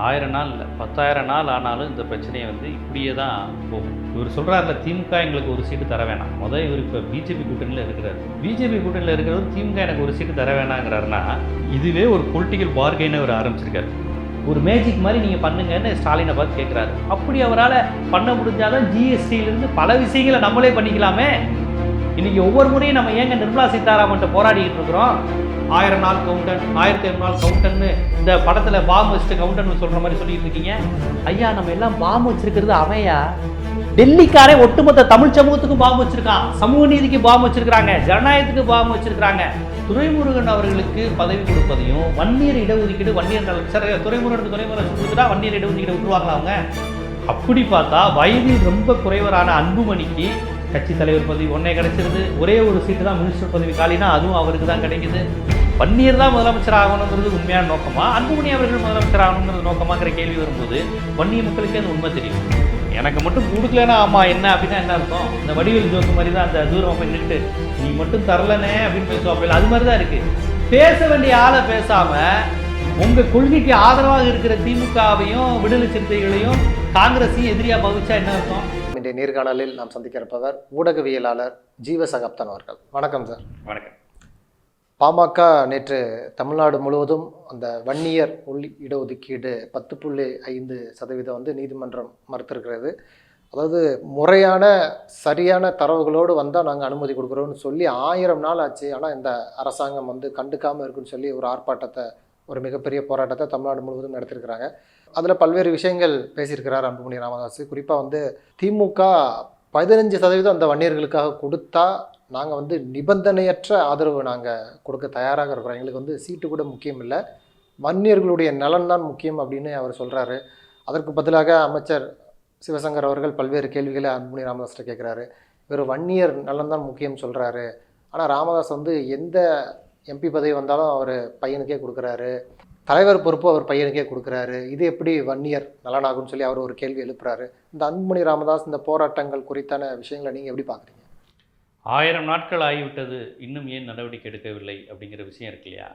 ஆயிரம் நாள் இல்லை பத்தாயிரம் நாள் ஆனாலும் இந்த பிரச்சனையை வந்து இப்படியே தான் போகும். இவர் சொல்கிறாருல திமுக எங்களுக்கு ஒரு சீட்டு தர வேணாம். முதல் இவர் இப்போ பிஜேபி கூட்டணியில் இருக்கிறார். பிஜேபி கூட்டணியில் இருக்கிறவர் திமுக எனக்கு ஒரு சீட்டு தர வேணாங்கிறாருன்னா இதுவே ஒரு பொலிட்டிக்கல் பார்கெயினை அவர் ஆரம்பிச்சிருக்காரு. ஒரு மேஜிக் மாதிரி நீங்கள் பண்ணுங்கன்னு ஸ்டாலினை பார்த்து கேட்குறாரு அப்படி அவரால் பண்ண முடிஞ்சாலும் ஜிஎஸ்டியிலேருந்து பல விஷயங்களை நம்மளே பண்ணிக்கலாமே. இன்றைக்கி ஒவ்வொரு முறையும் நம்ம ஏங்க நிர்மலா சீதாராமன்ட்ட போராடிக்கிட்டு இருக்கிறோம்? ஆயிரம் நாள் கவுண்டன் ஆயிரத்தி ஐநூறு நாள் கவுண்டன்னு இந்த படத்தில் பாம் வச்சுட்டு கவுண்டன் சொல்கிற மாதிரி சொல்லிட்டு இருக்கீங்க. ஐயா நம்ம எல்லாம் பாம் வச்சிருக்கிறது அவையா டெல்லிக்காரே ஒட்டுமொத்த தமிழ் சமூகத்துக்கும் பாம்பு வச்சிருக்கான் சமூக நீதிக்கு பாம்பு வச்சிருக்காங்க ஜனநாயகத்துக்கு பாம்பு வச்சிருக்காங்க துரைமுருகன் அவர்களுக்கு பதவி கொடுப்பதையும் வன்னியர் இடஒதுக்கீடு வன்னியர் நலன் சரி துரைமுருகனுக்கு துரைமுருகன் கொடுத்துட்டா வன்னியர் இடஒதுக்கீடு விட்டுருவாங்களா அவங்க அப்படி பார்த்தா வயது ரொம்ப குறைவரான அன்புமணிக்கு கட்சி தலைவர் பதவி ஒன்றே கிடைச்சிருது. ஒரே ஒரு சீட்டு தான் மினிஸ்டர் பதவி காலினா அதுவும் அவருக்கு தான் கிடைக்குது. பன்னீர் தான் முதலமைச்சர் ஆகணுங்கிறது உண்மையான நோக்கமா? அன்புமணி அவர்கள் முதலமைச்சர் ஆகணுங்கிறது நோக்கமாங்கிற கேள்வி வரும்போது வன்னிய மக்களுக்கே அது உண்மை தெரியும். எனக்கு மட்டும் கொடுக்கலன்னா ஆமா என்ன அப்படின்னா என்ன அர்த்தம்? இந்த வடிவில் ஜோக்கு மாதிரி தான் அந்த தூரம் போய் நின்று நீ மட்டும் தரலனே அப்படின்னு பேசுவாப்பில்ல அது மாதிரி தான் இருக்கு. பேச வேண்டிய ஆளை பேசாம உங்க கொள்கைக்கு ஆதரவாக இருக்கிற திமுகவையும் விடுதலை சிறுத்தைகளையும் காங்கிரஸையும் எதிரியா பகுச்சா என்ன அர்த்தம்? இன்றைய நேர்காணலில் நாம் சந்திக்க இருப்பவர் ஊடகவியலாளர் ஜீவ சகப்தன் அவர்கள். வணக்கம் சார். வணக்கம். பாமக நேற்று தமிழ்நாடு முழுவதும் அந்த வன்னியர் உள் இடஒதுக்கீடு பத்து புள்ளி ஐந்து சதவீதம் வந்து நீதிமன்றம் மறுத்திருக்கிறது. அதாவது முறையான சரியான தரவுகளோடு வந்தால் நாங்கள் அனுமதி கொடுக்குறோம்னு சொல்லி ஆயிரம் நாள் ஆச்சு. ஆனால் இந்த அரசாங்கம் வந்து கண்டுக்காமல் இருக்குன்னு சொல்லி ஒரு ஆர்ப்பாட்டத்தை ஒரு மிகப்பெரிய போராட்டத்தை தமிழ்நாடு முழுவதும் நடத்திருக்கிறாங்க. அதில் பல்வேறு விஷயங்கள் பேசியிருக்கிறார் அன்புமணி ராமதாஸ். குறிப்பாக வந்து திமுக பதினஞ்சு சதவீதம் அந்த வன்னியர்களுக்காக கொடுத்தா நாங்கள் வந்து நிபந்தனையற்ற ஆதரவு நாங்கள் கொடுக்க தயாராக இருக்கிறோம். எங்களுக்கு வந்து சீட்டு கூட முக்கியம் இல்லை. வன்னியர்களுடைய நலன் தான் முக்கியம் அப்படின்னு அவர் சொல்கிறாரு அதற்கு பதிலாக அமைச்சர் சிவசங்கர் அவர்கள் பல்வேறு கேள்விகளை அன்புமணி ராமதாஸ்கிட்ட கேட்குறாரு. இவர் வன்னியர் நலன் தான் முக்கியம் சொல்கிறாரு ஆனால் ராமதாஸ் வந்து எந்த எம்பி பதவி வந்தாலும் அவர் பையனுக்கே கொடுக்குறாரு. தலைவர் பொறுப்பு அவர் பையனுக்கே கொடுக்குறாரு. இது எப்படி வன்னியர் நலனாகும்னு சொல்லி அவர் ஒரு கேள்வி எழுப்புறாரு. இந்த அன்புமணி ராமதாஸ் இந்த போராட்டங்கள் குறித்தான விஷயங்களை நீங்கள் எப்படி பார்க்குறீங்க ஆயிரம் நாட்கள் ஆகிவிட்டது. இன்னும் ஏன் நடவடிக்கை எடுக்கவில்லை அப்படிங்கிற விஷயம் இருக்கு இல்லையா?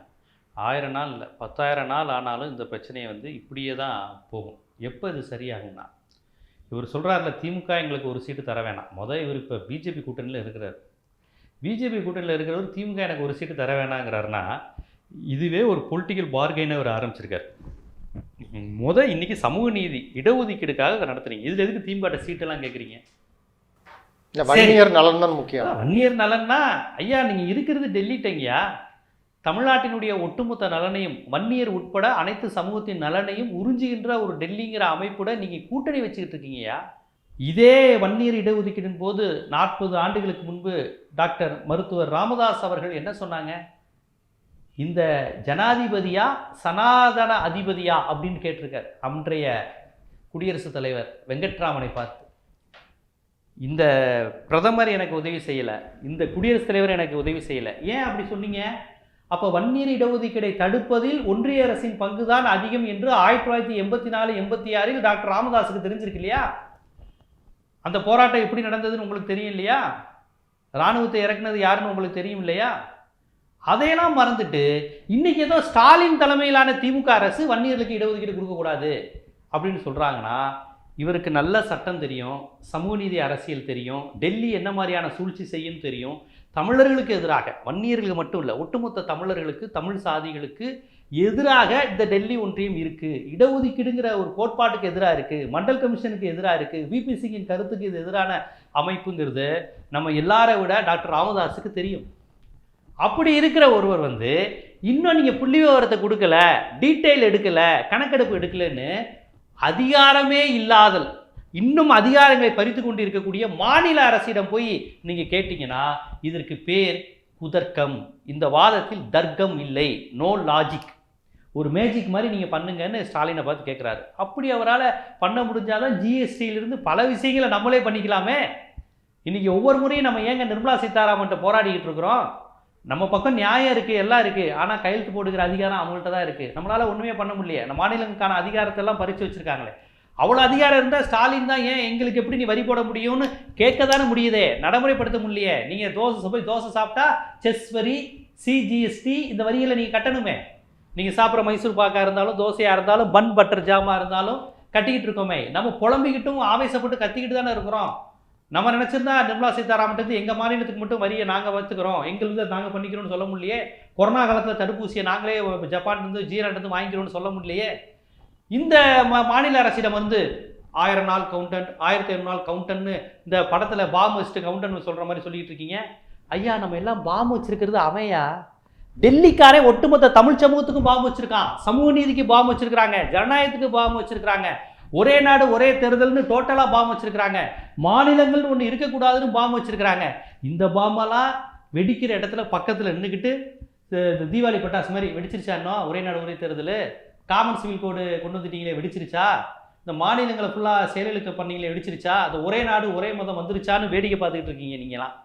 ஆயிரம் நாள் இல்லை பத்தாயிரம் நாள் ஆனாலும் இந்த பிரச்சனையை வந்து இப்படியே தான் போகும். எப்போ இது சரியாகும்னா? இவர் சொல்கிறாருல திமுக எங்களுக்கு ஒரு சீட்டு தர வேணாம். முதல் இவர் இப்போ பிஜேபி கூட்டணியில் இருக்கிறார். பிஜேபி கூட்டணியில் இருக்கிறவர் திமுக எனக்கு ஒரு சீட்டு தர வேணாங்கிறாருன்னா இதுவே ஒரு பொலிட்டிக்கல் பார்கெயினை அவர் ஆரம்பிச்சிருக்காரு. முத இன்னைக்கு சமூக நீதி இடஒதுக்கீடுக்காக நடத்துறீங்க. இதில் எதுக்கு திமுக சீட்டெல்லாம் கேட்குறீங்க வன்னியர் நலன் தான் முக்கியம். வன்னியர் நலன்னா ஐயா நீங்கள் இருக்கிறது டெல்லிட்டங்கய்யா தமிழ்நாட்டினுடைய ஒட்டுமொத்த நலனையும் வன்னியர் உட்பட அனைத்து சமூகத்தின் நலனையும் உறிஞ்சுகின்ற ஒரு டெல்லிங்கிற அமைப்புட நீங்கள் கூட்டணி வச்சுக்கிட்டு இருக்கீங்கய்யா இதே வன்னியர் இடஒதுக்கீடின் போது நாற்பது ஆண்டுகளுக்கு முன்பு டாக்டர் மருத்துவர் ராமதாஸ் அவர்கள் என்ன சொன்னாங்க? இந்த ஜனாதிபதியா சனாதன அதிபதியா அப்படின்னு கேட்டிருக்கார் அன்றைய குடியரசுத் தலைவர் வெங்கட்ராமனை பார்த்து. இந்த பிரதமர் எனக்கு உதவி செய்யலை இந்த குடியரசுத் தலைவர் எனக்கு உதவி செய்யலை. ஏன் அப்படி சொன்னீங்க? அப்போ வன்னியர் இடஒதுக்கீடை தடுப்பதில் ஒன்றிய அரசின் பங்குதான் அதிகம் என்று ஆயிரத்தி தொள்ளாயிரத்தி எண்பத்தி நாலு எண்பத்தி ஆறில் டாக்டர் ராமதாஸுக்கு தெரிஞ்சிருக்கு இல்லையா? அந்த போராட்டம் எப்படி நடந்ததுன்னு உங்களுக்கு தெரியும் இல்லையா? இராணுவத்தை இறக்குனது யாருன்னு உங்களுக்கு தெரியும் இல்லையா? அதையெல்லாம் மறந்துட்டு இன்றைக்கி ஏதோ ஸ்டாலின் தலைமையிலான திமுக அரசு வன்னியர்களுக்கு இடஒதுக்கீடு கொடுக்கக்கூடாது அப்படின்னு சொல்கிறாங்கன்னா இவருக்கு நல்ல சட்டம் தெரியும் சமூக நீதி அரசியல் தெரியும் டெல்லி என்ன மாதிரியான சூழ்ச்சி செய்யும் தெரியும். தமிழர்களுக்கு எதிராக வன்னியர்களுக்கு மட்டும் இல்லை ஒட்டுமொத்த தமிழர்களுக்கு தமிழ் சாதிகளுக்கு எதிராக இந்த டெல்லி ஒன்றியம் இருக்குது இடஒதுக்கீடுங்கிற ஒரு கோட்பாட்டுக்கு எதிராக இருக்குது மண்டல் கமிஷனுக்கு எதிராக இருக்குது விபிசிங்கின் கருத்துக்கு இது எதிரான அமைப்புங்கிறது நம்ம எல்லாரை விட டாக்டர் ராமதாஸுக்கு தெரியும். அப்படி இருக்கிற ஒருவர் வந்து இன்னும் நீங்கள் புள்ளி விவரத்தை கொடுக்கல டீட்டெயில் எடுக்கலை கணக்கெடுப்பு எடுக்கலன்னு அதிகாரமே இல்லாதல் இன்னும் அதிகாரங்களை பறித்து கொண்டு இருக்கக்கூடிய மாநில அரசிடம் போய் நீங்கள் கேட்டிங்கன்னா இதற்கு பேர் குதர்க்கம். இந்த வாதத்தில் தர்க்கம் இல்லை. நோ லாஜிக் ஒரு மேஜிக் மாதிரி நீங்கள் பண்ணுங்கன்னு ஸ்டாலினை பார்த்து கேட்குறாரு அப்படி அவரால் பண்ண முடிஞ்சால்தான் ஜிஎஸ்டியிலிருந்து பல விஷயங்களை நம்மளே பண்ணிக்கலாமே. இன்றைக்கி ஒவ்வொரு முறையும் நம்ம ஏங்க நிர்மலா சீதாராமன்ட்ட போராடிக்கிட்டு இருக்கிறோம்? நம்ம பக்கம் நியாயம் இருக்குது எல்லாம் இருக்குது ஆனால் கையெழுத்து போடுகிற அதிகாரம் அவங்கள்ட்ட தான் இருக்குது நம்மளால் ஒன்றுமே பண்ண முடியல நம்ம மாநிலங்களுக்கான அதிகாரத்தை எல்லாம் பறித்து வச்சுருக்காங்களே. அவ்வளோ அதிகாரம் இருந்தால் ஸ்டாலின் தான் ஏன் எங்களுக்கு எப்படி நீ வரி போட முடியும்னு கேட்க தானே முடியுதே? நடைமுறைப்படுத்த முடியலையே. நீங்கள் தோசை போய் தோசை சாப்பிட்டா செஸ் வரி சிஜிஎஸ்டி இந்த வரிகளை நீங்கள் கட்டணுமே. நீங்கள் சாப்பிட்ற மைசூர் பாக்காக இருந்தாலும் தோசையாக இருந்தாலும் பன் பட்டர் ஜாமா இருந்தாலும் கட்டிக்கிட்டு இருக்கோமே. நம்ம புலம்பிக்கிட்டும் ஆவேசப்பட்டு கத்திக்கிட்டு தானே இருக்கிறோம். நம்ம நினச்சிருந்தா நிர்மலா சீதாராமன் எங்கள் மாநிலத்துக்கு மட்டும் வரியை நாங்கள் வச்சுக்கிறோம். எங்களுக்கு நாங்கள் பண்ணிக்கிறோம்னு சொல்ல முடியலையே. கொரோனா காலத்தில் தடுப்பூசியை நாங்களே ஜப்பான்லேருந்து ஜீரான்லேருந்து வாங்கிக்கிறோம்னு சொல்ல முடியலையே. இந்த மா மாநில அரசிடம் வந்து ஆயிரம் நாள் கவுண்டன் ஆயிரத்தி ஐநூறு நாள் கவுண்டன்னு இந்த படத்தில் பாம் வச்சுட்டு கவுண்டன் சொல்கிற மாதிரி சொல்லிட்டு இருக்கீங்க. ஐயா நம்ம எல்லாம் பாம் வச்சிருக்கிறது அவையா டெல்லிக்காரே ஒட்டுமொத்த தமிழ் சமூகத்துக்கும் பாம்பு வச்சிருக்கான். சமூக நீதிக்கு பாம்பு வச்சிருக்கிறாங்க. ஜனநாயகத்துக்கு பாம்பு வச்சிருக்கிறாங்க. ஒரே நாடு ஒரே தேர்தல்னு டோட்டலாக பாம் வச்சுருக்குறாங்க. மாநிலங்கள்னு ஒன்று இருக்கக்கூடாதுன்னு பாம் வச்சுருக்குறாங்க. இந்த பாம்பெல்லாம் வெடிக்கிற இடத்துல பக்கத்தில் நின்றுக்கிட்டு இந்த தீபாவளி பட்டாசு மாதிரி வெடிச்சிருச்சா இன்னும்? ஒரே நாடு ஒரே தேர்தல். காமன் சிவில் கோடு கொண்டு வந்துட்டீங்களே வெடிச்சிருச்சா? இந்த மாநிலங்களை ஃபுல்லாக செயலுக்கு பண்ணீங்களே வெடிச்சிருச்சா? அது ஒரே நாடு ஒரே மதம் வந்துருச்சான்னு வேடிக்கை பார்த்துக்கிட்டு இருக்கீங்க நீங்களாம்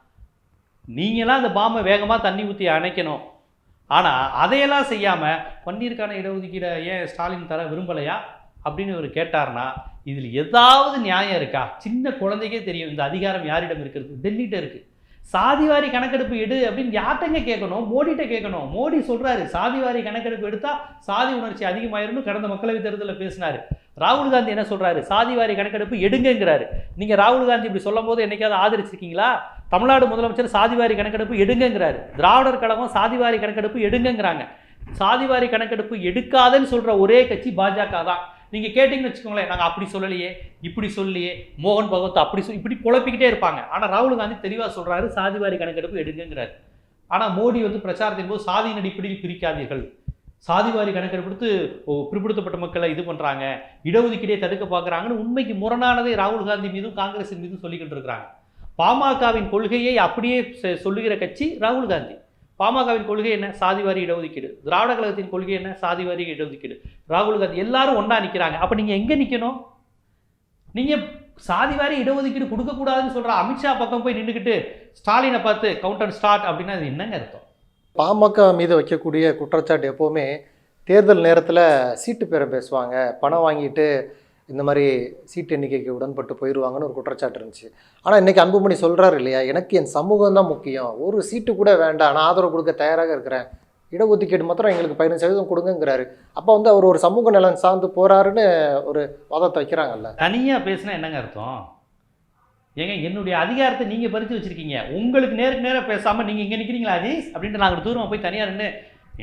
நீங்களாம் அந்த பாம்பை வேகமாக தண்ணி ஊற்றி அணைக்கணும். ஆனால் அதையெல்லாம் செய்யாமல் பன்னீருக்கான இடஒதுக்கீடை ஏன் ஸ்டாலின் தர விரும்பலையா? அப்படின்னு இவர் கேட்டார்னா இதில் ஏதாவது நியாயம் இருக்கா? சின்ன குழந்தைக்கே தெரியும். இந்த அதிகாரம் யாரிடம் இருக்கிறது? டெல்லிகிட்ட இருக்குது சாதிவாரி கணக்கெடுப்பு எடு அப்படின்னு யார்கிட்டங்க கேட்கணும்? மோடிட்ட கேட்கணும். மோடி சொல்கிறாரு சாதிவாரி கணக்கெடுப்பு எடுத்தால் சாதி உணர்ச்சி அதிகமாயிரும்னு கடந்த மக்களவைத் தேர்தலில் பேசினார். ராகுல் காந்தி என்ன சொல்கிறாரு சாதிவாரி கணக்கெடுப்பு எடுங்கங்கிறாரு. நீங்கள் ராகுல் காந்தி இப்படி சொல்லும் போது என்னைக்காவது ஆதரிச்சிருக்கீங்களா? தமிழ்நாடு முதலமைச்சர் சாதிவாரி கணக்கெடுப்பு எடுங்கங்கிறாரு. திராவிடர் கழகம் சாதிவாரி கணக்கெடுப்பு எடுங்கங்கிறாங்க. சாதிவாரி கணக்கெடுப்பு எடுக்காதன்னு சொல்கிற ஒரே கட்சி பாஜக தான். நீங்கள் கேட்டிங்கன்னு வச்சுக்கோங்களேன் நாங்கள் அப்படி சொல்லலையே இப்படி சொல்லியே மோகன் பகவத் அப்படி சொல் இப்படி குழப்பிக்கிட்டே இருப்பாங்க. ஆனால் ராகுல் காந்தி தெளிவாக சொல்கிறாரு சாதிவாரி கணக்கெடுப்பு எடுங்கிறாரு ஆனால் மோடி வந்து பிரச்சாரத்தின் போது சாதியின் அடிப்படையில் பிரிக்காதீர்கள். சாதிவாரி கணக்கெடுப்பு பிற்படுத்தப்பட்ட மக்களை இது பண்ணுறாங்க இடஒதுக்கீடே தடுக்க பார்க்குறாங்கன்னு உண்மைக்கு முரணானதை ராகுல் காந்தி மீதும் காங்கிரஸின் மீதும் சொல்லிக்கிட்டு இருக்கிறாங்க. பாமகவின் கொள்கையை அப்படியே செ- சொல்லுகிற கட்சி ராகுல் காந்தி. பாமகவின் கொள்கை என்ன? சாதிவாரி இடஒதுக்கீடு. திராவிட கழகத்தின் கொள்கை என்ன? சாதிவாரி இடஒதுக்கீடு. ராகுல் காந்தி எல்லாரும் ஒன்றா நிற்கிறாங்க அப்போ நீங்கள் எங்கே நிற்கணும் நீங்கள் சாதிவாரி இடஒதுக்கீடு கொடுக்கக்கூடாதுன்னு சொல்கிற அமித்ஷா பக்கம் போய் நின்றுக்கிட்டு ஸ்டாலினை பார்த்து கவுண்டர் ஸ்டார்ட் அப்படின்னா அது என்னங்க அர்த்தம்? பாமக மீது வைக்கக்கூடிய குற்றச்சாட்டு எப்போவுமே தேர்தல் நேரத்தில் சீட்டு பேரம் பேசுவாங்க. பணம் வாங்கிட்டு இந்த மாதிரி சீட்டு எண்ணிக்கைக்கு உடன்பட்டு போயிடுவாங்கன்னு ஒரு குற்றச்சாட்டு இருந்துச்சு. ஆனால் இன்றைக்கி அன்புமணி சொல்கிறாரு இல்லையா? எனக்கு என் சமூகம் தான் முக்கியம். ஒரு சீட்டு கூட வேண்டாம். நான் ஆதரவு கொடுக்க தயாராக இருக்கிறேன். இடஒதுக்கீடு மாத்திரம் எங்களுக்கு பதினஞ்சு சதவீதம் கொடுங்கங்கிறாரு. அப்போ வந்து அவர் ஒரு சமூக நலன் சார்ந்து போகிறாருன்னு ஒரு வாதத்தை வைக்கிறாங்கல்ல. தனியாக பேசினா என்னங்க அர்த்தம்? ஏங்க என்னுடைய அதிகாரத்தை நீங்கள் பறித்து வச்சுருக்கீங்க. உங்களுக்கு நேருக்கு நேராக பேசாமல் நீங்கள் இங்கே நிற்கிறீங்களா அஜீஸ்? அப்படின்ட்டு நாங்கள் தூரமாக போய் தனியாக நின்று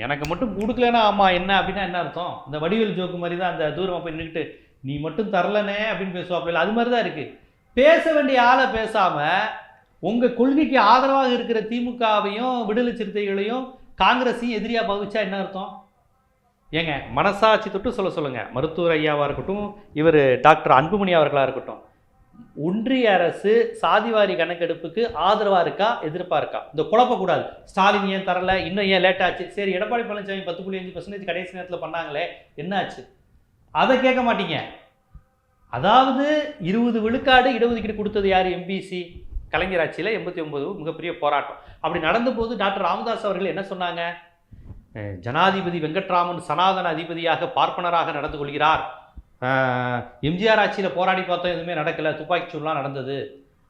எனக்கு மட்டும் கொடுக்கலன்னா ஆமாம் என்ன அப்படின்னா என்ன அர்த்தம்? இந்த வடிவேல் ஜோக்கு மாதிரி தான் அந்த தூரமாக போய் நின்றுட்டு நீ மட்டும் தரலனே அப்படின்னு பேசுவாப்பில்ல அது மாதிரி தான் இருக்குது பேச வேண்டிய ஆளை பேசாமல் உங்கள் கொள்கைக்கு ஆதரவாக இருக்கிற திமுகவையும் விடுதலை சிறுத்தைகளையும் காங்கிரஸையும் எதிரியாக பகுச்சா என்ன அர்த்தம்? ஏங்க மனசாட்சி தொட்டு சொல்ல சொல்லுங்கள் மருத்துவர் ஐயாவாக இருக்கட்டும் இவர் டாக்டர் அன்புமணி அவர்களாக இருக்கட்டும். ஒன்றிய அரசு சாதிவாரி கணக்கெடுப்புக்கு ஆதரவாக இருக்கா எதிர்ப்பாக இருக்கா? இந்த குழப்பக்கூடாது. ஸ்டாலின் ஏன் தரல? இன்னும் ஏன் லேட் ஆச்சு? சரி எடப்பாடி பழனிசாமி பத்து புள்ளி அஞ்சு பர்சன்டேஜ் கடைசி நேரத்தில் பண்ணாங்களே என்ன ஆச்சு அதை கேட்க மாட்டீங்க. அதாவது இருபது விழுக்காடு இடஒதுக்கீடு கொடுத்தது யார்? எம்பிசி கலைஞர் ஆட்சியில் எண்பத்தி ஒன்பது மிகப்பெரிய போராட்டம். அப்படி நடந்தபோது டாக்டர் ராமதாஸ் அவர்கள் என்ன சொன்னாங்க? ஜனாதிபதி வெங்கட்ராமன் சனாதன அதிபதியாக பார்ப்பனராக நடந்து கொள்கிறார். எம்ஜிஆர் ஆட்சியில் போராடி பார்த்தோம் எதுவுமே நடக்கலை. துப்பாக்கி சூடுலாம் நடந்தது.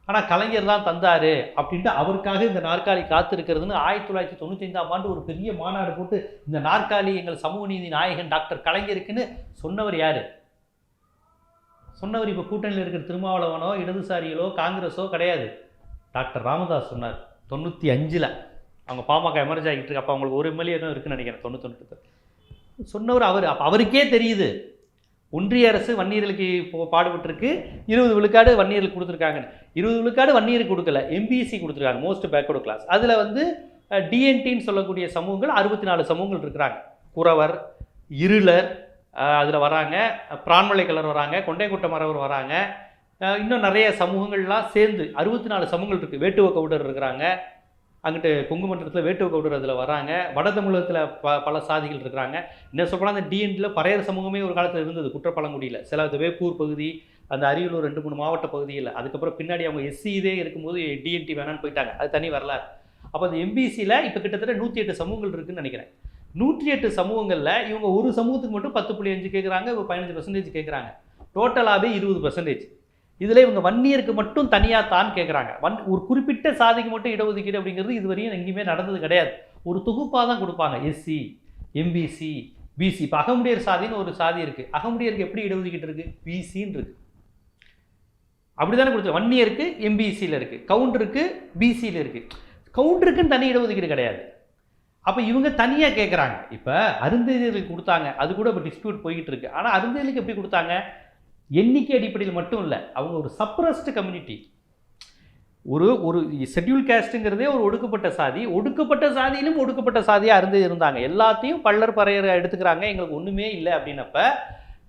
ஆனால் கலைஞர் தான் தந்தார் அப்படின்ட்டு அவருக்காக இந்த நாற்காலி காத்திருக்கிறதுன்னு ஆயிரத்தி தொள்ளாயிரத்தி தொண்ணூத்தைந்தாம் ஆண்டு ஒரு பெரிய மாநாடு போட்டு இந்த நாற்காலி எங்கள் சமூக நீதி நாயகன் டாக்டர் கலைஞருக்குன்னு சொன்னவர் யார்? சொன்னவர் இப்போ கூட்டணியில் இருக்கிற திருமாவளவனோ இடதுசாரிகளோ காங்கிரஸோ கிடையாது. டாக்டர் ராமதாஸ் சொன்னார் தொண்ணூற்றி அஞ்சில். அவங்க பாமக எமர்ஜ் ஆகிட்டு இருக்கு. அப்போ அவங்களுக்கு ஒரு எம்எல்ஏ தான் இருக்குன்னு நினைக்கிறேன் தொண்ணூத்தொன்று சொன்னவர் அவர். அப்போ அவருக்கே தெரியுது. ஒன்றிய அரசு வன்னியர்களுக்கு பாடுபட்டிருக்கு. இருபது விழுக்காடு வன்னியர்களுக்கு கொடுத்துருக்காங்க இருபது விழுக்காடு வன்னியருக்கு கொடுக்கல. எம்பிசி கொடுத்துருக்காங்க மோஸ்ட் பேக்வர்டு கிளாஸ் அதில் வந்து டிஎன்டின்னு சொல்லக்கூடிய சமூகங்கள் அறுபத்தி நாலு சமூகங்கள் இருக்கிறாங்க. குறவர் இருளர் அதில் வராங்க. பிரான்மலை கலர் வராங்க கொண்டைக்குட்ட மரவர் வராங்க இன்னும் நிறைய சமூகங்கள்லாம் சேர்ந்து அறுபத்தி நாலு சமூகங்கள் இருக்குது வேட்டுவ கவுடர் இருக்கிறாங்க. அங்கிட்டு கொங்கு மண்டலத்தில் வேட்டுவ கவுடர் அதில் வராங்க வட தமிழகத்தில் ப பல சாதிகள் இருக்கிறாங்க. என்ன சொல்லப்போனால் அந்த டிஎன்டியில் பறையர் சமூகமே ஒரு காலத்தில் இருந்தது குற்றப்பழங்குடியில். சில அந்த வேப்பூர் பகுதி அந்த அரியலூர் ரெண்டு மூணு மாவட்ட பகுதியில். அதுக்கப்புறம் பின்னாடி அவங்க எஸ்சி இதே இருக்கும்போது டிஎன்டி வேணான்னு போயிட்டாங்க. அது தனி வரலாறு. அப்போ அந்த எம்பிசியில் இப்போ கிட்டத்தட்ட நூற்றி எட்டு சமூகங்கள் இருக்குன்னு நினைக்கிறேன். நூற்றி எட்டு சமூகங்களில் இவங்க ஒரு சமூகத்துக்கு மட்டும் பத்து புள்ளி அஞ்சு கேட்குறாங்க இப்போ பதினஞ்சு பர்சன்டேஜ் கேட்குறாங்க டோட்டலாகவே இருபது பர்சன்டேஜ் இதில் இவங்க வன்னியருக்கு மட்டும் தனியாக தான் கேட்குறாங்க வன் ஒரு குறிப்பிட்ட சாதிக்கு மட்டும் இடஒதுக்கீடு அப்படிங்கிறது இதுவரையும் எங்கேயுமே நடந்தது கிடையாது. ஒரு தொகுப்பாக தான் கொடுப்பாங்க. எஸ்சி எம்பிசி பிசி இப்போ அகமுடியர் சாதின்னு ஒரு சாதி இருக்கு. அகமுடையருக்கு எப்படி இடஒதுக்கீடு இருக்கு? பிசின்னு இருக்கு. அப்படிதானே கொடுத்து வன்னியருக்கு எம்பிசியில் இருக்கு. கவுண்டருக்கு பிசியில் இருக்கு. கவுண்டருக்குன்னு தனி இடஒதுக்கீடு கிடையாது. அப்போ இவங்க தனியாக கேட்குறாங்க இப்போ அருந்ததியர்களுக்கு கொடுத்தாங்க. அது கூட இப்போ டிஸ்பியூட் போய்கிட்டு இருக்கு. ஆனால் அருந்ததியர்களுக்கு எப்படி கொடுத்தாங்க? எண்ணிக்கை அடிப்படையில் மட்டும் இல்லை அவங்க ஒரு சப்ரஸ்ட் கம்யூனிட்டி ஒரு ஒரு ஷெட்யூல் கேஸ்ட்டுங்கிறதே ஒரு ஒடுக்கப்பட்ட சாதி. ஒடுக்கப்பட்ட சாதியிலும் ஒடுக்கப்பட்ட சாதியாக இருந்து இருந்தாங்க. எல்லாத்தையும் பள்ளர் பறையர் எடுத்துக்கிறாங்க. எங்களுக்கு ஒன்றுமே இல்லை அப்படின்னப்ப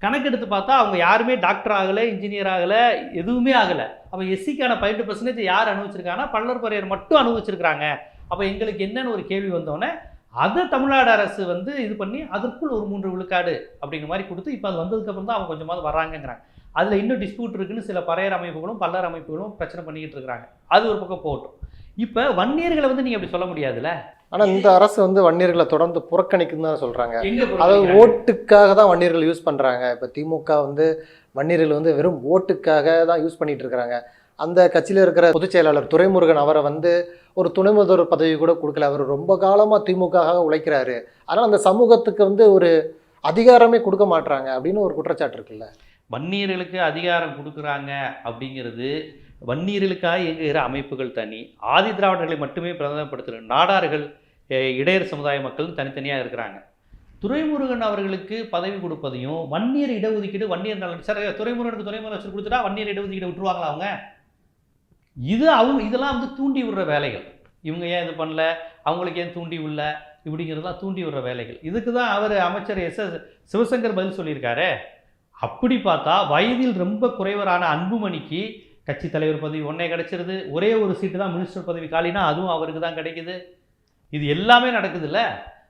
கணக்கெடுத்து பார்த்தா அவங்க யாருமே டாக்டர் ஆகலை இன்ஜினியர் ஆகலை எதுவுமே ஆகலை. அப்போ எஸ்சிக்கான பதினெட்டு பர்சன்டேஜ் யார் அனுபவிச்சிருக்காங்கன்னா பள்ளர் பறையர் மட்டும் அனுபவிச்சிருக்கிறாங்க. அப்போ எங்களுக்கு என்னன்னு ஒரு கேள்வி வந்தோடனே அதை தமிழ்நாடு அரசு வந்து இது பண்ணி அதற்குள் ஒரு மூன்று விழுக்காடு அப்படிங்கிற மாதிரி கொடுத்து இப்போ அது வந்ததுக்கப்புறம் தான் அவங்க கொஞ்சமாவது வர்றாங்கங்கிறாங்க அதில் இன்னும் டிஸ்பியூட் இருக்குன்னு சில பறையர் அமைப்புகளும் பல்லர் அமைப்புகளும் பிரச்சனை பண்ணிக்கிட்டு இருக்கிறாங்க. அது ஒரு பக்கம் போகட்டும். இப்போ வன்னியர்களை வந்து நீங்கள் அப்படி சொல்ல முடியாதுல்ல? ஆனா இந்த அரசு வந்து வன்னியர்களை தொடர்ந்து புறக்கணிக்குன்னு தான் சொல்றாங்க. எங்க அதாவது? ஓட்டுக்காக தான் வன்னியர்கள் யூஸ் பண்றாங்க. இப்போ திமுக வந்து வன்னியர்கள் வந்து வெறும் ஓட்டுக்காக தான் யூஸ் பண்ணிட்டு இருக்காங்க அந்த கட்சியில் இருக்கிற பொதுச் செயலாளர் துரைமுருகன் அவரை வந்து ஒரு துணை முதல்வர் பதவி கூட கொடுக்கல. அவர் ரொம்ப காலமாக திமுக உழைக்கிறாரு. ஆனால் அந்த சமூகத்துக்கு வந்து ஒரு அதிகாரமே கொடுக்க மாட்டுறாங்க அப்படின்னு ஒரு குற்றச்சாட்டு இருக்குல்ல. வன்னியர்களுக்கு அதிகாரம் கொடுக்குறாங்க அப்படிங்கிறது வன்னியர்களுக்காக இயங்குகிற அமைப்புகள் தனி. ஆதி திராவிடர்களை மட்டுமே பிரதானப்படுத்துகிற நாடார்கள் இடையர் சமுதாய மக்கள் தனித்தனியாக இருக்கிறாங்க. துரைமுருகன் அவர்களுக்கு பதவி கொடுப்பதையும் வன்னியர் இடஒதுக்கீடு வன்னியர் நலன். சார் துறைமுருகனுக்கு துணை முதலமைச்சர் கொடுத்துட்டா வன்னியர் இடஒதுக்கீடு விட்டுருவாங்களா அவங்க? இது அவங்க இதெல்லாம் வந்து தூண்டி விடுற வேலைகள். இவங்க ஏன் இது பண்ணல? அவங்களுக்கு ஏன் தூண்டி விடல? இப்படிங்கிறதுலாம் தூண்டி விடுற வேலைகள். இதுக்கு தான் அவர் அமைச்சர் எஸ் எஸ் சிவசங்கர் பதில் சொல்லியிருக்காரு. அப்படி பார்த்தா வயதில் ரொம்ப குறைவரான அன்புமணிக்கு கட்சி தலைவர் பதவி ஒன்றே கிடைச்சிருது. ஒரே ஒரு சீட்டு தான் மினிஸ்டர் பதவி காலினா அதுவும் அவருக்கு தான் கிடைக்குது. இது எல்லாமே நடக்குதுல்ல?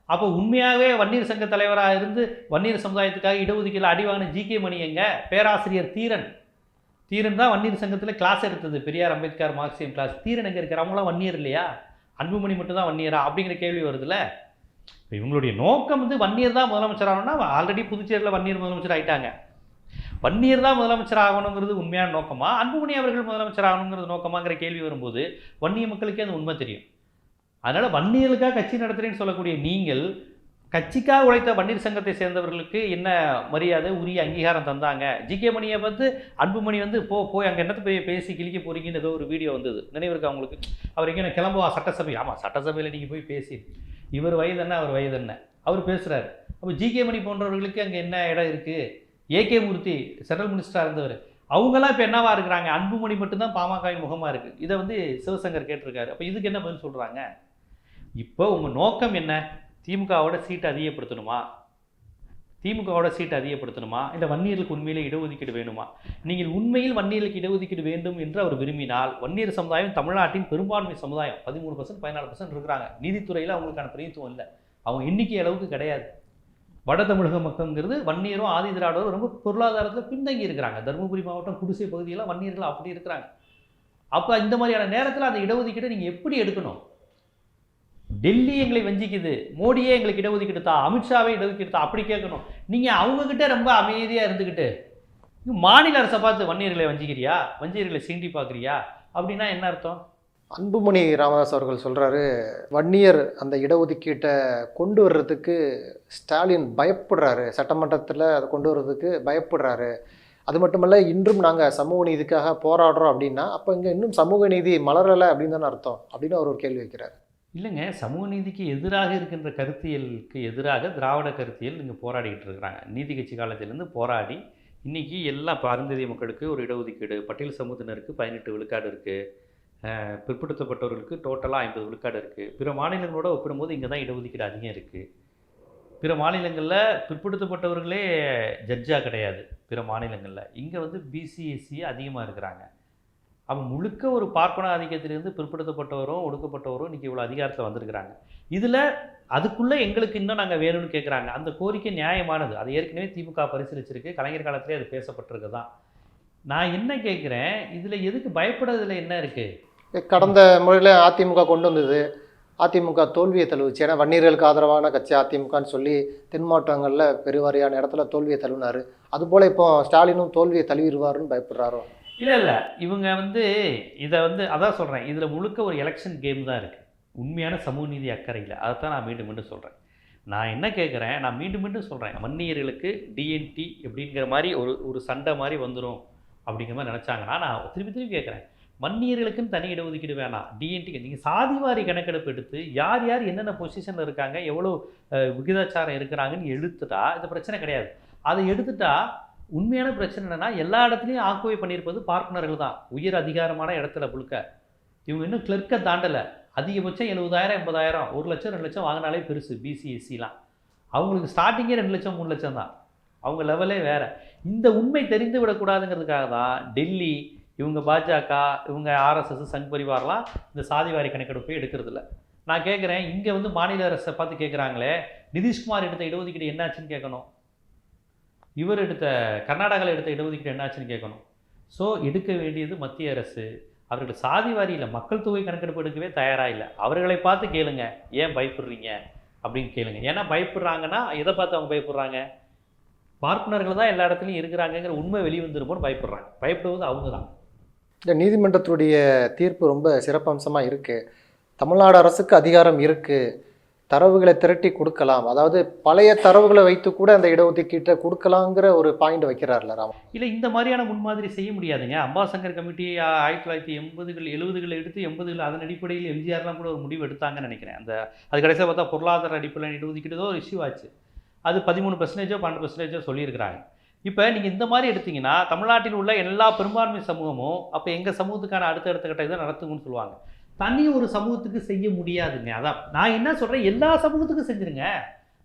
அப்போ உண்மையாகவே வன்னியர் சங்க தலைவராக இருந்து வன்னியர் சமுதாயத்துக்காக இடஒதுக்கீடு அடி வாங்கின ஜி கே மணி எங்க? பேராசிரியர் தீரன். தீரன் தான் வன்னியர் சங்கத்தில் கிளாஸ் எடுத்தது. பெரியார் அம்பேத்கர் மார்க்சியம் கிளாஸ் தீரன் எங்கே இருக்கிறவங்களாம் வன்னியர் இல்லையா? அன்புமணி மட்டும் தான் வன்னியரா? அப்படிங்கிற கேள்வி வருதுல்ல. இப்போ இவங்களுடைய நோக்கம் வந்து வன்னியர் தான் முதலமைச்சர் ஆகணும்னா ஆல்ரெடி புதுச்சேரியில் வன்னியர் முதலமைச்சர் ஆகிட்டாங்க வன்னியர் தான் முதலமைச்சர் ஆகணுங்கிறது உண்மையான நோக்கமா? அன்புமணி அவர்கள் முதலமைச்சர் ஆகணுங்கிறது நோக்கமாங்கிற கேள்வி வரும்போது வன்னிய மக்களுக்கே அது உண்மை தெரியும். அதனால் வன்னியர்களுக்காக கட்சி நடத்துகிறேன்னு சொல்லக்கூடிய நீங்கள் கட்சிக்காக உழைத்த வன்னியர் சங்கத்தை சேர்ந்தவர்களுக்கு என்ன மரியாதை உரிய அங்கீகாரம் தந்தாங்க? ஜிகே மணியை வந்து அன்புமணி வந்து போ போய் அங்கே என்னத்தை போய் பேசி கிழிக்க போகிறீங்கன்னு ஏதோ ஒரு வீடியோ வந்தது. நினைவு இருக்கா அவங்களுக்கு அவர் எங்கே கிளம்புவா? சட்டசபை. ஆமாம் சட்டசபையில் நீங்கள் போய் பேசி. இவர் வயது என்ன? அவர் வயது என்ன? அவர் பேசுகிறார் அப்போ ஜிகே மணி போன்றவர்களுக்கு அங்கே என்ன இடம் இருக்குது ஏகே மூர்த்தி சென்ட்ரல் மினிஸ்டராக இருந்தவர். அவங்களாம் இப்போ என்னவா இருக்கிறாங்க? அன்புமணி மட்டும்தான் பாமகவின் முகமாக இருக்குது இதை வந்து சிவசங்கர் கேட்டிருக்காரு. அப்போ இதுக்கு என்ன பதில் சொல்கிறாங்க இப்போ உங்கள் நோக்கம் என்ன? திமுகவோட சீட்டை அதிகப்படுத்தணுமா? திமுகவோட சீட்டை அதிகப்படுத்தணுமா? இல்லை வன்னியர்களுக்கு உண்மையிலே இடஒதுக்கீடு வேணுமா? நீங்கள் உண்மையில் வன்னியர்களுக்கு இடஒதுக்கீடு வேண்டும் என்று அவர் விரும்பினால் வன்னியர் சமுதாயம் தமிழ்நாட்டின் பெரும்பான்மை சமுதாயம் பதிமூணு பர்சன்ட் பதினாலு பர்சன்ட் இருக்கிறாங்க. நீதித்துறையில் அவங்களுக்கான பிரதித்துவம் இல்லை. அவங்க எண்ணிக்கை அளவுக்கு கிடையாது. வட தமிழக மக்கள்ங்கிறது வன்னியரும் ஆதி திராவிடரும் ரொம்ப பொருளாதாரத்தில் பின்தங்கி இருக்கிறாங்க. தருமபுரி மாவட்டம் குடிசை பகுதியெல்லாம் வன்னியர்கள் அப்படி இருக்கிறாங்க. அப்போ இந்த மாதிரியான நேரத்தில் அந்த இடஒதுக்கீட்டை நீங்கள் எப்படி எடுக்கணும்? டெல்லி எங்களை வஞ்சிக்குது மோடியே எங்களுக்கு இடஒதுக்கீடு தா அமித்ஷாவே இடஒதுக்கீடு தா அப்படி கேட்கணும். நீங்கள் அவங்கக்கிட்ட ரொம்ப அமைதியாக இருந்துக்கிட்டு மாநில அரசை பார்த்து வன்னியர்களை வஞ்சிக்கிறியா? வஞ்சியர்களை சீண்டி பார்க்குறியா? அப்படின்னா என்ன அர்த்தம்? அன்புமணி ராமதாஸ் அவர்கள் சொல்கிறாரு வன்னியர் அந்த இடஒதுக்கீட்டை கொண்டு வர்றதுக்கு ஸ்டாலின் பயப்படுறாரு. சட்டமன்றத்தில் அதை கொண்டு வர்றதுக்கு பயப்படுறாரு. அது மட்டுமல்ல இன்றும் நாங்கள் சமூக நீதிக்காக போராடுறோம் அப்படின்னா அப்போ இங்கே இன்னும் சமூக நீதி மலரலை அப்படின்னு தானே அர்த்தம்? அப்படின்னு அவர் ஒரு கேள்வி வைக்கிறார். இல்லைங்க சமூக நீதிக்கு எதிராக இருக்கின்ற கருத்தியலுக்கு எதிராக திராவிட கருத்தியல் இங்கே போராடிக்கிட்டு இருக்கிறாங்க. நீதி கட்சி காலத்திலேருந்து போராடி இன்றைக்கி எல்லா இப்போ மக்களுக்கு ஒரு இடஒதுக்கீடு பட்டியல் சமூகத்தினருக்கு பதினெட்டு விழுக்காடு இருக்குது பிற்படுத்தப்பட்டவர்களுக்கு டோட்டலாக ஐம்பது விழுக்காடு இருக்குது பிற மாநிலங்களோட ஒப்பிடும்போது இங்கே தான் இடஒதுக்கீடு அதிகம் இருக்குது பிற மாநிலங்களில் பிற்படுத்தப்பட்டவர்களே ஜட்ஜாக கிடையாது. பிற மாநிலங்களில். இங்கே வந்து பிசிஎஸ்சி அதிகமாக இருக்கிறாங்க. அப்போ முழுக்க ஒரு பார்ப்பன ஆதிக்கத்திலிருந்து பிற்படுத்தப்பட்டவரும் ஒடுக்கப்பட்டவரும் இன்றைக்கி இவ்வளோ அதிகாரத்தில் வந்திருக்கிறாங்க. இதில் அதுக்குள்ளே எங்களுக்கு இன்னும் நாங்கள் வேணும்னு கேட்குறாங்க அந்த கோரிக்கை நியாயமானது. அது ஏற்கனவே திமுக பரிசீலிச்சிருக்கு. கலைஞர் காலத்திலே அது பேசப்பட்டிருக்கு தான் நான் என்ன கேட்குறேன் இதில் எதுக்கு பயப்படுறதுல என்ன இருக்குது கடந்த முறையில் அதிமுக கொண்டு வந்தது. அதிமுக தோல்வியை தழுவுச்சு. ஏன்னா வன்னியர்களுக்கு ஆதரவான கட்சி அதிமுகன்னு சொல்லி தென் மாவட்டங்களில் பெருவாரியான இடத்துல தோல்வியை தழுவினார். அதுபோல் இப்போ ஸ்டாலினும் தோல்வியை தழுவிடுவாருன்னு பயப்படுறாரோ? இல்லை இல்லை. இவங்க வந்து இதை வந்து அதான் சொல்கிறேன் இதில் முழுக்க ஒரு எலெக்ஷன் கேம் தான் இருக்குது உண்மையான சமூக நீதி அக்கறை இல்லை அதைத்தான் நான் மீண்டும் மீண்டும் சொல்கிறேன் நான் என்ன கேட்குறேன் நான் மீண்டும் மீண்டும் சொல்கிறேன் வன்னியர்களுக்கு டிஎன்டி அப்படிங்கிற மாதிரி ஒரு ஒரு சண்டை மாதிரி வந்துடும் அப்படிங்கிற மாதிரி நினச்சாங்கன்னா நான் திருப்பி திருப்பி கேட்குறேன் வன்னியர்களுக்குன்னு தனி இடஒதுக்கீடு வேணாம். டிஎன்டி நீங்கள் சாதிவாரி கணக்கெடுப்பு எடுத்து யார் யார் என்னென்ன பொசிஷனில் இருக்காங்க எவ்வளோ விகிதாச்சாரம் இருக்கிறாங்கன்னு எடுத்துட்டா இந்த பிரச்சனை கிடையாது. அதை எடுத்துட்டா உண்மையான பிரச்சனை என்னென்னா எல்லா இடத்துலையும் ஆக்குவை பண்ணியிருப்பது பார்ப்பனர்கள் தான் உயர் அதிகாரமான இடத்துல புழுக்க. இவங்க இன்னும் கிளர்க்கை தாண்டலை. அதிகபட்சம் எழுபதாயிரம் எண்பதாயிரம் ஒரு லட்சம் ரெண்டு லட்சம் வாங்கினாலே பெருசு பிசிஎஸ்சிலாம் அவங்களுக்கு ஸ்டார்டிங்கே ரெண்டு லட்சம் மூணு லட்சம் தான். அவங்க லெவலே வேறு. இந்த உண்மை தெரிந்து விடக்கூடாதுங்கிறதுக்காக தான் டெல்லி இவங்க பாஜக இவங்க ஆர்எஸ்எஸ் சங் பரிவார்லாம் இந்த சாதிவாரி கணக்கெடுப்பை எடுக்கிறதில்ல. நான் கேட்குறேன் இங்கே வந்து மாநில அரசை பார்த்து கேட்குறாங்களே நிதிஷ்குமார் எடுத்த இடஒதுக்கீடு என்னாச்சுன்னு கேட்கணும் இவர் எடுத்த கர்நாடகாவில் எடுத்த இடஒதுக்கீடு என்னாச்சுன்னு கேட்கணும். ஸோ எடுக்க வேண்டியது மத்திய அரசு. அவர்கள் சாதி வாரியில் மக்கள் தொகை கணக்கெடுப்பு எடுக்கவே தயாராக இல்லை. அவர்களை பார்த்து கேளுங்க. ஏன் பயப்படுறீங்க? அப்படின்னு கேளுங்க. ஏன்னா பயப்படுறாங்கன்னா எதை பார்த்து அவங்க பயப்படுறாங்க? பார்ப்பனர்கள் தான் எல்லா இடத்துலையும் இருக்கிறாங்கங்கிற உண்மை வெளிவந்துருமோன்னு பயப்படுறாங்க. பயப்படுவது அவங்க தான் இந்த நீதிமன்றத்துடைய தீர்ப்பு ரொம்ப சிறப்பம்சமாக இருக்குது தமிழ்நாடு அரசுக்கு அதிகாரம் இருக்குது தரவுகளை திரட்டி கொடுக்கலாம். அதாவது பழைய தரவுகளை வைத்து கூட அந்த இடஒதுக்கீட்டை கொடுக்கலாங்கிற ஒரு பாயிண்ட் வைக்கிறார்ல ராம. இல்லை இந்த மாதிரியான முன்மாதிரி செய்ய முடியாதுங்க. அம்பாசங்கர் கமிட்டி ஆயிரத்தி தொள்ளாயிரத்தி எண்பதுகள் எழுபதுகள் எடுத்து எண்பதுகள் அதன் அடிப்படையில் எம்ஜிஆர்லாம் கூட ஒரு முடிவு எடுத்தாங்கன்னு நினைக்கிறேன். அந்த அது கடைசியில் பார்த்தா பொருளாதார அடிப்படையில் இடஒதுக்கீடு ஒரு இஷ்யூ ஆச்சு. அது பதிமூணு பர்சன்டேஜோ பன்னெண்டு பர்சன்டேஜோ சொல்லியிருக்கிறாங்க. இப்போ நீங்கள் இந்த மாதிரி எடுத்தீங்கன்னா தமிழ்நாட்டில் உள்ள எல்லா பெரும்பான்மை சமூகமும் அப்போ எங்கள் சமூகத்துக்கான அடுத்த அடுத்த கட்ட இதை நடத்துங்கன்னு சொல்லுவாங்க. தனி ஒரு சமூகத்துக்கு செய்ய முடியாதுங்க. அதான் நான் என்ன சொல்கிறேன் எல்லா சமூகத்துக்கும் செஞ்சுருங்க.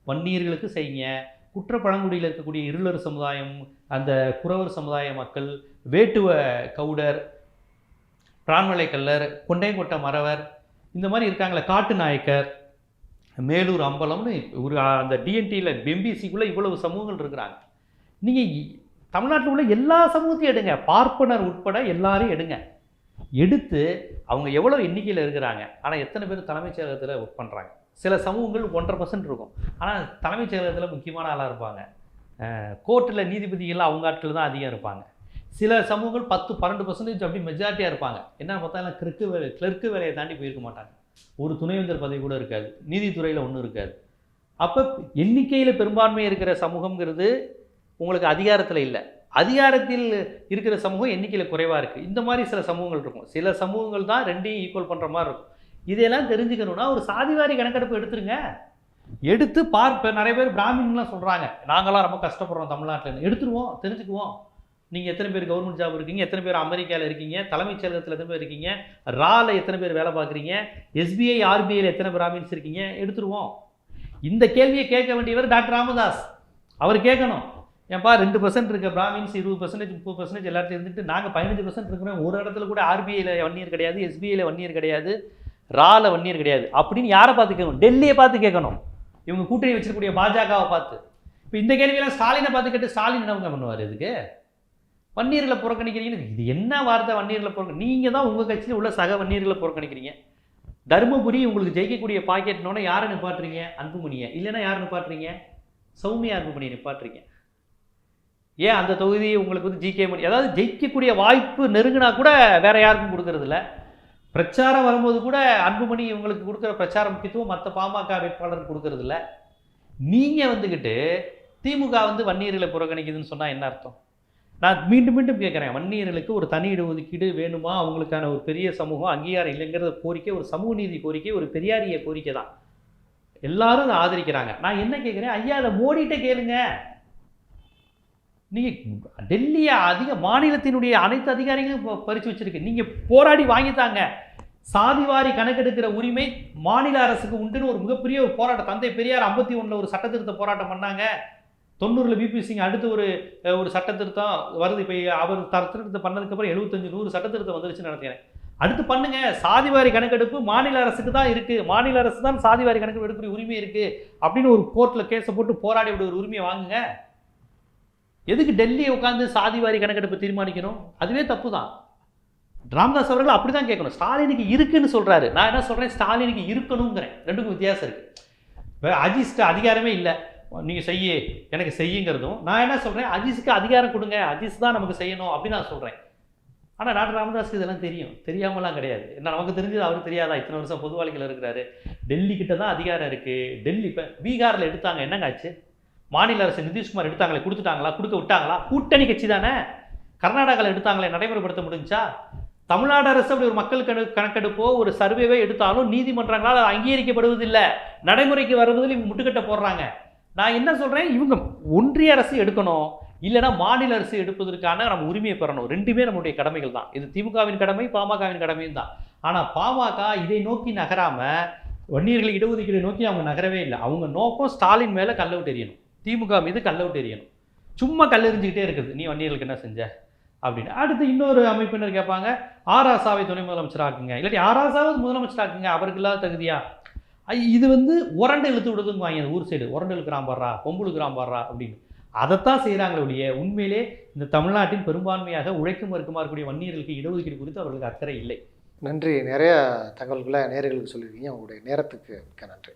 வன்னியர்களுக்கு செய்யுங்க. குற்ற பழங்குடியில் இருக்கக்கூடிய இருளர் சமுதாயம் அந்த குறவர் சமுதாய மக்கள் வேட்டுவ கவுடர் பிரான்மலை கல்லர் கொண்டைக்கொட்ட மறவர் இந்த மாதிரி இருக்காங்களே காட்டு நாயக்கர் மேலூர் அம்பலம்னு ஒரு அந்த டிஎன்டியில் எம்பிசிக்குள்ளே இவ்வளவு சமூகங்கள் இருக்கிறாங்க. நீங்கள் தமிழ்நாட்டில் உள்ள எல்லா சமூகத்தையும் எடுங்க. பார்ப்பனர் உட்பட எல்லாரையும் எடுங்க. எடுத்து அவங்க எவ்வளோ எண்ணிக்கையில் இருக்கிறாங்க. ஆனால் எத்தனை பேர் தலைமைச் செயலகத்தில் ஒர்க் பண்ணுறாங்க சில சமூகங்கள் ஒன்றரை பர்சன்ட் இருக்கும். ஆனால் தலைமைச் செயலகத்தில் முக்கியமான ஆளாக இருப்பாங்க. கோர்ட்டில் நீதிபதிகள் அவங்க ஆட்கள் தான் அதிகம் இருப்பாங்க. சில சமூகங்கள் பத்து பன்னெண்டு பர்சன்டேஜ் அப்படி மெஜாரிட்டியாக இருப்பாங்க. என்ன பார்த்தா எல்லாம் கிளர்க்கு வேலை கிளர்க்கு வேலையை தாண்டி போயிருக்க மாட்டாங்க. ஒரு துணைவேந்தர் பதவி கூட இருக்காது. நீதித்துறையில் ஒன்றும் இருக்காது. அப்போ எண்ணிக்கையில் பெரும்பான்மை இருக்கிற சமூகம்ங்கிறது உங்களுக்கு அதிகாரத்தில் இல்லை. அதிகாரத்தில் இருக்கிற சமூகம் எண்ணிக்கையில் குறைவாக இருக்குது இந்த மாதிரி சில சமூகங்கள் இருக்கும். சில சமூகங்கள் தான் ரெண்டையும் ஈக்குவல் பண்ணுற மாதிரி இருக்கும். இதையெல்லாம் தெரிஞ்சுக்கணும்னா ஒரு சாதிவாரி கணக்கெடுப்பு எடுத்துருங்க. எடுத்து பார்ப்ப நிறைய பேர் பிராமின்லாம் சொல்கிறாங்க நாங்களாம் ரொம்ப கஷ்டப்படுறோம் தமிழ்நாட்டில் எடுத்துருவோம் தெரிஞ்சுக்குவோம். நீங்கள் எத்தனை பேர் கவர்மெண்ட் ஜாப் இருக்கீங்க எத்தனை பேர் அமெரிக்காவில் இருக்கீங்க தலைமைச் செயலகத்தில் எத்தனை பேர் இருக்கீங்க ரால எத்தனை பேர் வேலை பார்க்குறீங்க எஸ்பிஐ ஆர்பிஐயில் எத்தனை பிராமின்ஸ் இருக்கீங்க எடுத்துருவோம். இந்த கேள்வியை கேட்க வேண்டியவர் டாக்டர் ராமதாஸ். அவர் கேட்கணும். ஏன்ப்பா ரெண்டு பர்சன்ட் இருக்க பிராமின்ஸ் இருபது பர்சன்டேஜ் முப்பது பர்சன்டேஜ் எல்லாத்தையும் இருந்துட்டு நாங்கள் பதினஞ்சு பர்சன்ட் இருக்கிறோம். ஒரு இடத்துல கூட ஆர்பிஐயில் ஒன் இயர் கிடையாது எஸ்பிஐயில் ஒன் இயர் கிடையாது ரால ஒன் இயர் கிடையாது. அப்படின்னு யாரை பார்த்து கேட்கணும்? டெல்லியை பார்த்து கேட்கணும். இவங்க கூட்டணி வச்சிருக்கக்கூடிய பாஜகவை பார்த்து. இப்போ இந்த கேள்வியெல்லாம் ஸ்டாலினை பார்த்து கேட்டு ஸ்டாலின் என்ன பண்ணுவார் இதுக்கு? வன்னியர்களை புறக்கணிக்கிறீங்கன்னு இது என்ன வார்த்தை வன்னியர்களை புறக்க? நீங்கள் தான் உங்கள் கட்சியில் உள்ள சக வன்னியர்களை புறக்கணிக்கிறீங்க. தருமபுரி உங்களுக்கு ஜெயிக்கக்கூடிய பாக்கெட்னோட யாரை நிப்பாட்டுறீங்க? அன்புமணியை. இல்லைன்னா யாரை நிப்பாட்டுறீங்க? சௌமியா அன்புமணியை நிப்பாட்டுறீங்க. ஏன் அந்த தொகுதி உங்களுக்கு வந்து ஜிகே மணி அதாவது ஜெயிக்கக்கூடிய வாய்ப்பு நெருங்கினா கூட வேற யாருக்கும் கொடுக்கறதில்ல. பிரச்சாரம் வரும்போது கூட அன்புமணி இவங்களுக்கு கொடுக்குற பிரச்சார முக்கியத்துவம் மற்ற பாமக வேட்பாளருக்கு கொடுக்கறதில்ல. நீங்கள் வந்துக்கிட்டு திமுக வந்து வன்னியர்களை புறக்கணிக்குதுன்னு சொன்னால் என்ன அர்த்தம்? நான் மீண்டும் மீண்டும் கேட்குறேன் வன்னியர்களுக்கு ஒரு தனி இடஒதுக்கீடு வேணுமா? அவங்களுக்கான ஒரு பெரிய சமூகம் அங்கீகாரம் இல்லைங்கிறத கோரிக்கை ஒரு சமூக நீதி கோரிக்கை ஒரு பெரியாரிய கோரிக்கை தான் எல்லாரும் அதை ஆதரிக்கிறாங்க. நான் என்ன கேட்குறேன் ஐயா அதை மோடிட்ட கேளுங்க. நீங்கள் டெல்லியை அதிக மாநிலத்தினுடைய அனைத்து அதிகாரிகளும் இப்போ பறித்து வச்சுருக்கு. நீங்கள் போராடி வாங்கித்தாங்க. சாதிவாரி கணக்கெடுக்கிற உரிமை மாநில அரசுக்கு உண்டுன்னு ஒரு மிகப்பெரிய ஒரு போராட்டம். தந்தை பெரியார் ஐம்பத்தி ஒன்றில் ஒரு சட்டத்திருத்த போராட்டம் பண்ணாங்க. தொண்ணூறில் பிபி சிங் அடுத்து ஒரு ஒரு சட்டத்திருத்தம் வருது. இப்போ அவர் திருத்தம் பண்ணதுக்கப்புறம் எழுபத்தஞ்சு நூறு சட்டத்திருத்தம் வந்துருச்சுன்னு நினைக்கிறேன். அடுத்து பண்ணுங்க. சாதிவாரி கணக்கெடுப்பு மாநில அரசுக்கு தான் இருக்குது மாநில அரசு தான் சாதிவாரி கணக்கெடுப்பு எடுக்கக்கூடிய உரிமை இருக்குது அப்படின்னு ஒரு கோர்ட்டில் கேஸை போட்டு போராடி விட ஒரு உரிமையை வாங்குங்க. எதுக்கு டெல்லியை உட்காந்து சாதிவாரி கணக்கெடுப்பு தீர்மானிக்கணும்? அதுவே தப்பு தான் ராமதாஸ் அவர்கள் அப்படி தான் கேட்கணும். ஸ்டாலினுக்கு இருக்குன்னு சொல்கிறாரு நான் என்ன சொல்கிறேன் ஸ்டாலினுக்கு இருக்கணுங்கிறேன் ரெண்டுக்கும் வித்தியாசம் இருக்குது இப்போ அஜிஸ்க்கு அதிகாரமே இல்லை. நீங்கள் செய்ய எனக்கு செய்யுங்கிறதும். நான் என்ன சொல்கிறேன் அஜிஸுக்கு அதிகாரம் கொடுங்க. அஜிஸ் தான் நமக்கு செய்யணும் அப்படின்னு நான் சொல்கிறேன் ஆனால் டாக்டர் ராமதாஸ்க்கு இதெல்லாம் தெரியும். தெரியாமலாம் கிடையாது. என்ன நமக்கு தெரிஞ்சது அவருக்கு தெரியாதா? இத்தனை வருஷம் பொது இருக்கிறாரு. டெல்லி கிட்ட தான் அதிகாரம் இருக்குது டெல்லி இப்போ பீகாரில் எடுத்தாங்க. என்னங்க ஆச்சு? மாநில அரசு நிதிஷ்குமார் எடுத்தாங்களே கொடுத்துட்டாங்களா கொடுக்க விட்டாங்களா? கூட்டணி கட்சி தானே? கர்நாடகாவில் எடுத்தாங்களே நடைமுறைப்படுத்த முடிஞ்சா? தமிழ்நாடு அரசு அப்படி ஒரு மக்கள் கணக்கு கணக்கெடுப்போ ஒரு சர்வேவே எடுத்தாலும் நீதிமன்றங்களால் அது அங்கீகரிக்கப்படுவதில்லை. நடைமுறைக்கு வருவதில் இவங்க முட்டுக்கட்டை போடுறாங்க. நான் என்ன சொல்கிறேன் இவங்க ஒன்றிய அரசு எடுக்கணும் இல்லைன்னா மாநில அரசு எடுப்பதற்கான நம்ம உரிமையை பெறணும். ரெண்டுமே நம்முடைய கடமைகள் தான். இது திமுகவின் கடமை பாமகவின் கடமையும் தான். ஆனால் பாமக இதை நோக்கி நகராமல் வன்னியர்கள் இடஒதுக்கீடு நோக்கி அவங்க நகரவே இல்லை. அவங்க நோக்கம் ஸ்டாலின் மேலே கல்லவு தெரியணும் திமுக மீது கல்லவுட்டு எரியணும். சும்மா கல்லெறிஞ்சிக்கிட்டே இருக்குது. நீ வன்னியர்களுக்கு என்ன செஞ்ச? அப்படின்னு. அடுத்து இன்னொரு அமைப்பினர் கேட்பாங்க ஆராசாவை துணை முதலமைச்சராக்குங்க இல்லாட்டி ஆராசாவது முதலமைச்சராக்குங்க அவருக்கு இல்லாத தகுதியா? ஐ, இது வந்து உரண்டை இழுத்து விடுதுன்னு வாங்க ஊர் சைடு. உரண்டு இழுக்கிறான் பாடுறா பொம்பு இழுக்கிறான் பாடுறா அப்படின்னு. அதைத்தான் செய்கிறாங்களே ஒழிய உண்மையிலே இந்த தமிழ்நாட்டின் பெரும்பான்மையாக உழைக்கும் வர்க்கமாக இருக்கக்கூடிய வன்னியர்களுக்கு இடஒதுக்கீடு குறித்து அவர்களுக்கு அக்கறை இல்லை. நன்றி. நிறைய தகவல்களை நேர்களுக்கு சொல்லியிருக்கீங்க. உங்களுடைய நேரத்துக்கு மிக்க நன்றி.